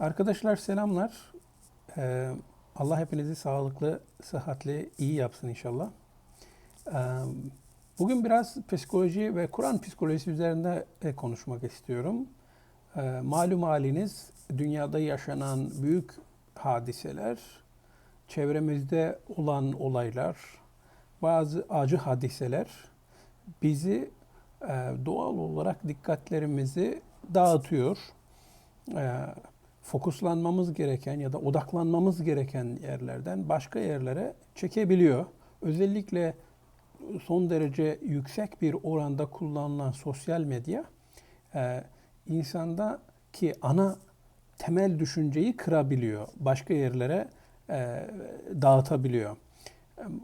Arkadaşlar selamlar. Ee, Allah hepinizi sağlıklı, sıhhatli, iyi yapsın inşallah. Ee, bugün biraz psikoloji ve Kur'an psikolojisi üzerinde konuşmak istiyorum. Ee, malum haliniz dünyada yaşanan büyük hadiseler, çevremizde olan olaylar, bazı acı hadiseler bizi e, doğal olarak dikkatlerimizi dağıtıyor. E, fokuslanmamız gereken ya da odaklanmamız gereken yerlerden başka yerlere çekebiliyor. Özellikle son derece yüksek bir oranda kullanılan sosyal medya e, insanda ki ana temel düşünceyi kırabiliyor. Başka yerlere e, dağıtabiliyor.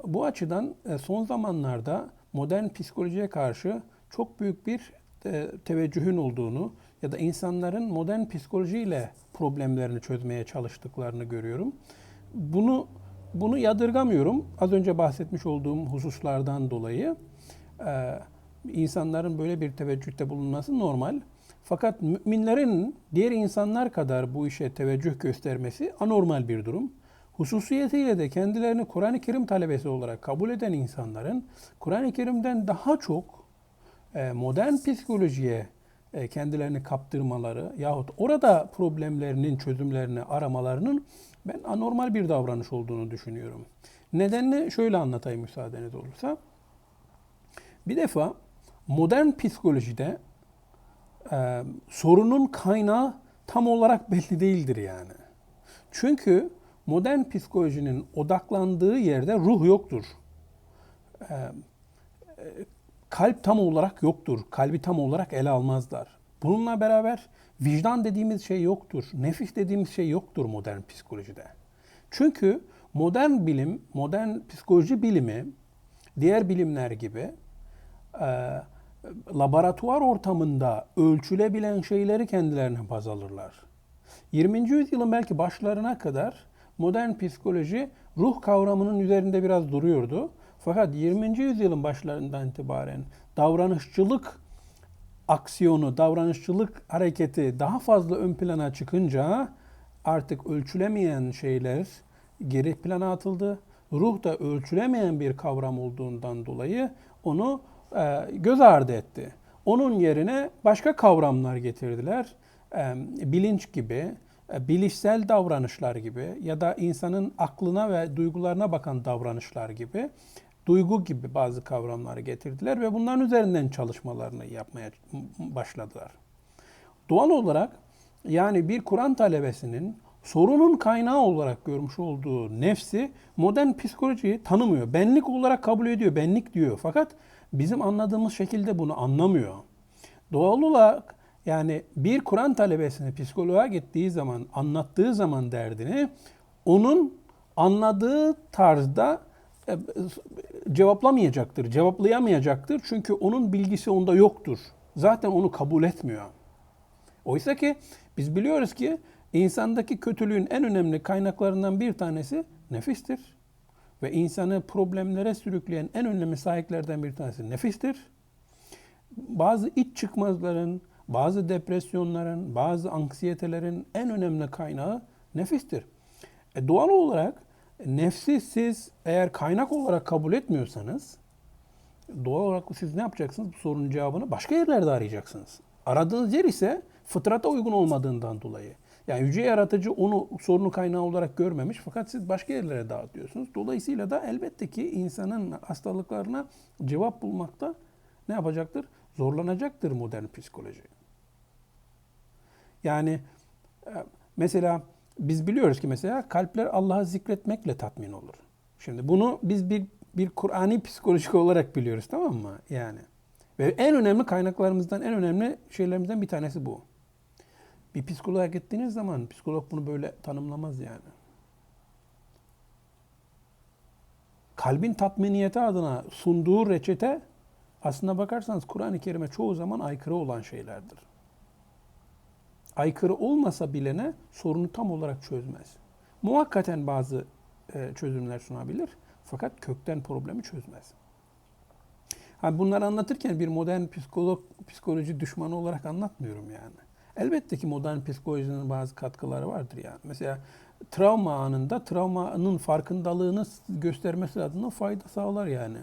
Bu açıdan e, son zamanlarda modern psikolojiye karşı çok büyük bir teveccühün olduğunu ya da insanların modern psikolojiyle problemlerini çözmeye çalıştıklarını görüyorum. Bunu bunu yadırgamıyorum. Az önce bahsetmiş olduğum hususlardan dolayı e, insanların böyle bir teveccühte bulunması normal. Fakat müminlerin diğer insanlar kadar bu işe teveccüh göstermesi anormal bir durum. Hususiyetiyle de kendilerini Kur'an-ı Kerim talebesi olarak kabul eden insanların Kur'an-ı Kerim'den daha çok modern psikolojiye kendilerini kaptırmaları yahut orada problemlerinin çözümlerini aramalarının ben anormal bir davranış olduğunu düşünüyorum. Nedenini şöyle anlatayım müsaadeniz olursa. Bir defa modern psikolojide e, sorunun kaynağı tam olarak belli değildir yani. Çünkü modern psikolojinin odaklandığı yerde ruh yoktur. E, kalp tam olarak yoktur. Kalbi tam olarak ele almazlar. Bununla beraber vicdan dediğimiz şey yoktur. Nefis dediğimiz şey yoktur modern psikolojide. Çünkü modern bilim, modern psikoloji bilimi diğer bilimler gibi e, laboratuvar ortamında ölçülebilen şeyleri kendilerine baz alırlar. 20. yüzyılın belki başlarına kadar modern psikoloji ruh kavramının üzerinde biraz duruyordu. Fakat 20. yüzyılın başlarından itibaren davranışçılık aksiyonu, davranışçılık hareketi daha fazla ön plana çıkınca artık ölçülemeyen şeyler geri plana atıldı. Ruh da ölçülemeyen bir kavram olduğundan dolayı onu e, göz ardı etti. Onun yerine başka kavramlar getirdiler. E, bilinç gibi, e, bilişsel davranışlar gibi ya da insanın aklına ve duygularına bakan davranışlar gibi duygu gibi bazı kavramları getirdiler ve bunların üzerinden çalışmalarını yapmaya başladılar. Doğal olarak yani bir Kur'an talebesinin sorunun kaynağı olarak görmüş olduğu nefsi modern psikolojiyi tanımıyor. Benlik olarak kabul ediyor, benlik diyor. Fakat bizim anladığımız şekilde bunu anlamıyor. Doğal olarak yani bir Kur'an talebesini psikoloğa gittiği zaman, anlattığı zaman derdini onun anladığı tarzda e, cevaplamayacaktır, cevaplayamayacaktır. Çünkü onun bilgisi onda yoktur. Zaten onu kabul etmiyor. Oysa ki biz biliyoruz ki insandaki kötülüğün en önemli kaynaklarından bir tanesi nefistir. Ve insanı problemlere sürükleyen en önemli sahiplerden bir tanesi nefistir. Bazı iç çıkmazların, bazı depresyonların, bazı anksiyetelerin en önemli kaynağı nefistir. E doğal olarak nefsi siz eğer kaynak olarak kabul etmiyorsanız doğal olarak siz ne yapacaksınız? Bu sorunun cevabını başka yerlerde arayacaksınız. Aradığınız yer ise fıtrata uygun olmadığından dolayı. Yani yüce yaratıcı onu sorunu kaynağı olarak görmemiş fakat siz başka yerlere dağıtıyorsunuz. Dolayısıyla da elbette ki insanın hastalıklarına cevap bulmakta ne yapacaktır? Zorlanacaktır modern psikoloji. Yani e, mesela biz biliyoruz ki mesela kalpler Allah'ı zikretmekle tatmin olur. Şimdi bunu biz bir bir Kur'ani psikolojik olarak biliyoruz tamam mı? Yani ve en önemli kaynaklarımızdan en önemli şeylerimizden bir tanesi bu. Bir psikoloğa gittiğiniz zaman psikolog bunu böyle tanımlamaz yani. Kalbin tatminiyeti adına sunduğu reçete aslında bakarsanız Kur'an-ı Kerim'e çoğu zaman aykırı olan şeylerdir aykırı olmasa bilene sorunu tam olarak çözmez. Muhakkaten bazı e, çözümler sunabilir fakat kökten problemi çözmez. Ha bunları anlatırken bir modern psikolog, psikoloji düşmanı olarak anlatmıyorum yani. Elbette ki modern psikolojinin bazı katkıları vardır yani. Mesela travma anında travmanın farkındalığını göstermesi adına fayda sağlar yani.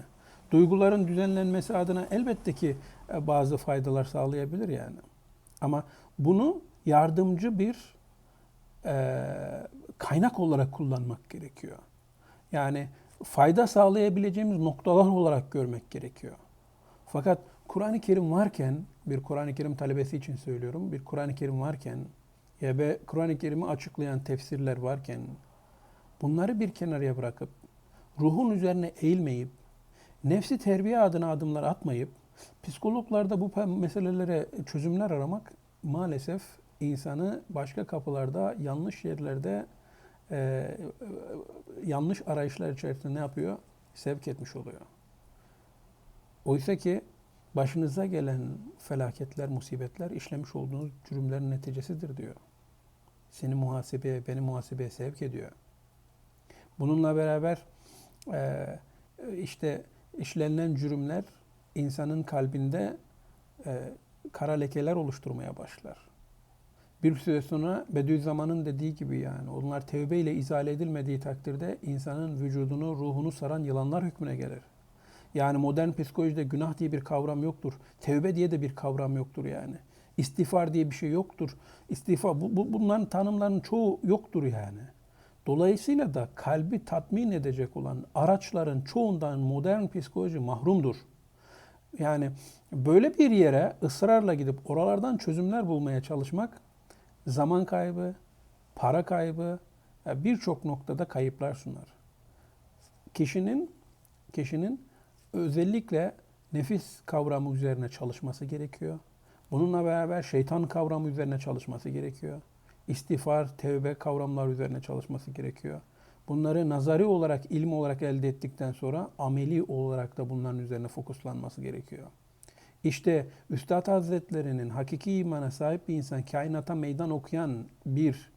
Duyguların düzenlenmesi adına elbette ki e, bazı faydalar sağlayabilir yani. Ama bunu yardımcı bir e, kaynak olarak kullanmak gerekiyor. Yani fayda sağlayabileceğimiz noktalar olarak görmek gerekiyor. Fakat Kur'an-ı Kerim varken, bir Kur'an-ı Kerim talebesi için söylüyorum, bir Kur'an-ı Kerim varken ya ve Kur'an-ı Kerim'i açıklayan tefsirler varken bunları bir kenarıya bırakıp ruhun üzerine eğilmeyip nefsi terbiye adına adımlar atmayıp psikologlarda bu meselelere çözümler aramak maalesef insanı başka kapılarda yanlış yerlerde e, yanlış arayışlar içerisinde ne yapıyor? Sevk etmiş oluyor. Oysa ki başınıza gelen felaketler, musibetler işlemiş olduğunuz cürümlerin neticesidir diyor. Seni muhasebeye, beni muhasebeye sevk ediyor. Bununla beraber e, işte işlenilen cürümler insanın kalbinde e, kara lekeler oluşturmaya başlar. Bir süre sonra Bediüzzaman'ın dediği gibi yani onlar tevbe ile izale edilmediği takdirde insanın vücudunu, ruhunu saran yılanlar hükmüne gelir. Yani modern psikolojide günah diye bir kavram yoktur. Tevbe diye de bir kavram yoktur yani. İstiğfar diye bir şey yoktur. İstiğfar, bu, bu, bunların tanımlarının çoğu yoktur yani. Dolayısıyla da kalbi tatmin edecek olan araçların çoğundan modern psikoloji mahrumdur. Yani böyle bir yere ısrarla gidip oralardan çözümler bulmaya çalışmak zaman kaybı, para kaybı, birçok noktada kayıplar sunar. Kişinin kişinin özellikle nefis kavramı üzerine çalışması gerekiyor. Bununla beraber şeytan kavramı üzerine çalışması gerekiyor. İstiğfar, tevbe kavramlar üzerine çalışması gerekiyor. Bunları nazari olarak, ilim olarak elde ettikten sonra ameli olarak da bunların üzerine fokuslanması gerekiyor. İşte Üstad Hazretleri'nin hakiki imana sahip bir insan, kainata meydan okuyan bir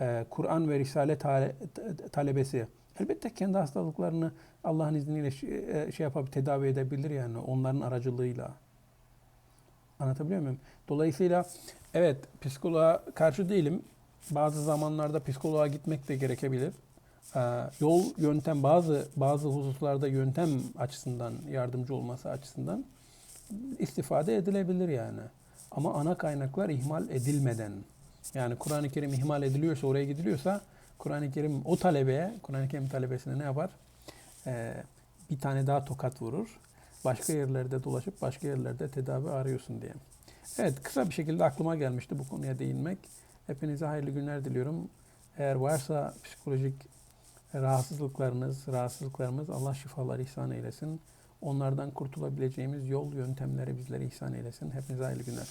e, Kur'an ve Risale tale, talebesi elbette kendi hastalıklarını Allah'ın izniyle şey, şey yapıp tedavi edebilir yani onların aracılığıyla. Anlatabiliyor muyum? Dolayısıyla evet psikoloğa karşı değilim. Bazı zamanlarda psikoloğa gitmek de gerekebilir. Ee, yol, yöntem bazı bazı hususlarda yöntem açısından yardımcı olması açısından istifade edilebilir yani. Ama ana kaynaklar ihmal edilmeden yani Kur'an-ı Kerim ihmal ediliyorsa oraya gidiliyorsa Kur'an-ı Kerim o talebeye, Kur'an-ı Kerim talebesine ne yapar? Ee, bir tane daha tokat vurur. Başka yerlerde dolaşıp başka yerlerde tedavi arıyorsun diye. Evet kısa bir şekilde aklıma gelmişti bu konuya değinmek. Hepinize hayırlı günler diliyorum. Eğer varsa psikolojik rahatsızlıklarınız, rahatsızlıklarımız Allah şifalar ihsan eylesin. Onlardan kurtulabileceğimiz yol, yöntemleri bizlere ihsan eylesin. Hepinize hayırlı günler.